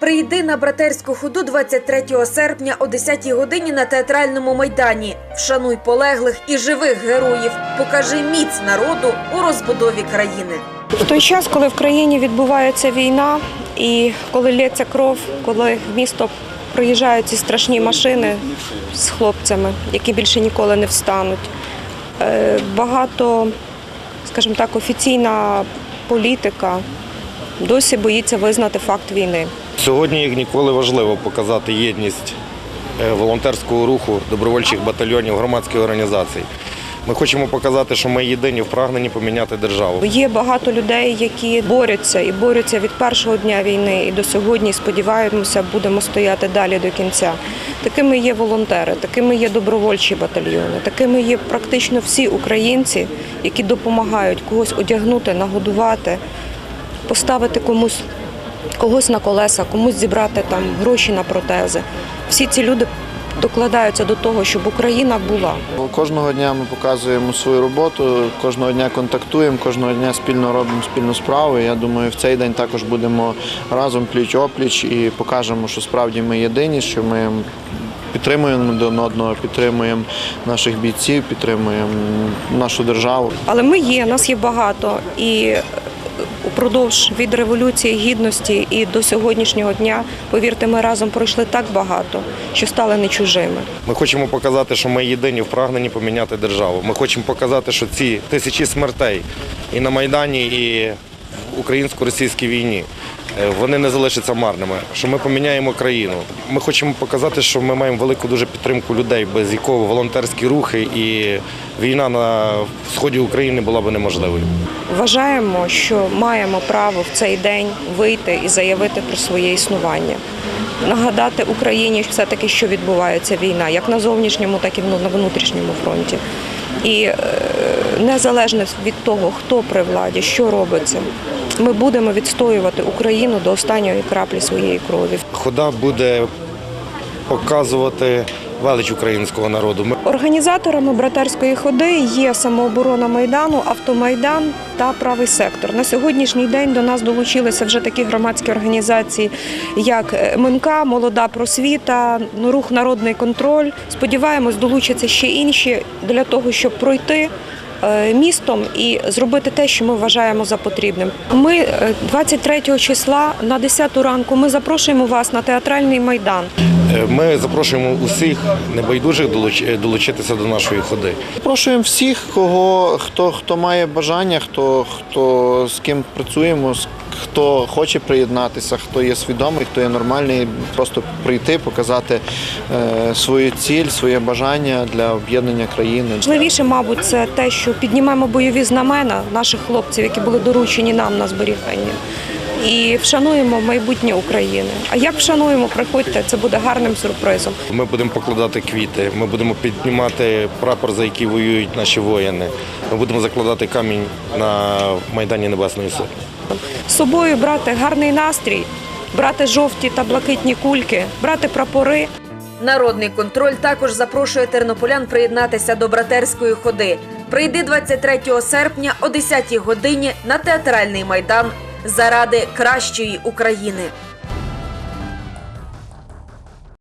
Прийди на братерську ходу 23 серпня о 10 годині на театральному майдані. Вшануй полеглих і живих героїв. Покажи міць народу у розбудові країни. В той час, коли в країні відбувається війна, і коли лється кров, коли в місто приїжджають ці страшні машини з хлопцями, які більше ніколи не встануть, е, багато, скажімо так, офіційна політика досі боїться визнати факт війни. Сьогодні як ніколи важливо показати єдність е, волонтерського руху, добровольчих батальйонів, громадських організацій. Ми хочемо показати, що ми єдині в прагненні поміняти державу. Є багато людей, які борються і борються від першого дня війни і до сьогодні. Сподіваємося, будемо стояти далі до кінця. Такими є волонтери, такими є добровольчі батальйони, такими є практично всі українці, які допомагають когось одягнути, нагодувати, поставити комусь когось на колеса, комусь зібрати там гроші на протези. Всі ці люди докладаються до того, щоб Україна була. Кожного дня ми показуємо свою роботу, кожного дня контактуємо, кожного дня спільно робимо спільну справу. Я думаю, в цей день також будемо разом пліч опліч і покажемо, що справді ми єдині, що ми підтримуємо один одного, підтримуємо наших бійців, підтримуємо нашу державу. Але ми є, нас є багато. І упродовж від революції гідності і до сьогоднішнього дня, повірте, ми разом пройшли так багато, що стали не чужими. Ми хочемо показати, що ми єдині в прагненні поміняти державу. Ми хочемо показати, що ці тисячі смертей і на Майдані, і в українсько-російській війні. Е, Вони не залишаться марними, що ми поміняємо країну. Ми хочемо показати, що ми маємо велику дуже підтримку людей, без якого волонтерські рухи і війна на сході України була б неможливою. Вважаємо, що маємо право в цей день вийти і заявити про своє існування. Нагадати Україні все-таки, що відбувається війна, як на зовнішньому, так і на внутрішньому фронті. І е, незалежно від того, хто при владі, що робиться, ми будемо відстоювати Україну до останньої краплі своєї крові. Хода буде показувати велич українського народу. Ми Організаторами братерської ходи є самооборона майдану, автомайдан та правий сектор. На сьогоднішній день до нас долучилися вже такі громадські організації, як е, МНК, Молода просвіта, Рух Народний контроль. Сподіваємось, долучаться ще інші для того, щоб пройти. Е, Містом і зробити те, що ми вважаємо за потрібним. Ми е, 23 числа на 10 ранку ми запрошуємо вас на театральний майдан. Е, Ми запрошуємо усіх небайдужих долуч- долучитися до нашої ходи. Запрошуємо всіх, кого хто, хто має бажання, хто, хто з ким працюємо, з- хто хоче приєднатися, хто є свідомий, хто є нормальний, просто прийти, показати е, свою ціль, своє бажання для об'єднання країни. Важливіше, мабуть, це те, що піднімаємо бойові знамена наших хлопців, які були доручені нам на зберігання. І вшануємо майбутнє України. А як вшануємо, приходьте, це буде гарним сюрпризом. Ми будемо покладати квіти, ми будемо піднімати прапор, за який воюють наші воїни. Ми будемо закладати камінь на Майдані Небесної Сотні. З собою брати гарний настрій, брати жовті та блакитні кульки, брати прапори. Народний контроль також запрошує тернополян приєднатися до братерської ходи. Прийди 23 серпня о 10 годині на театральний майдан заради кращої України.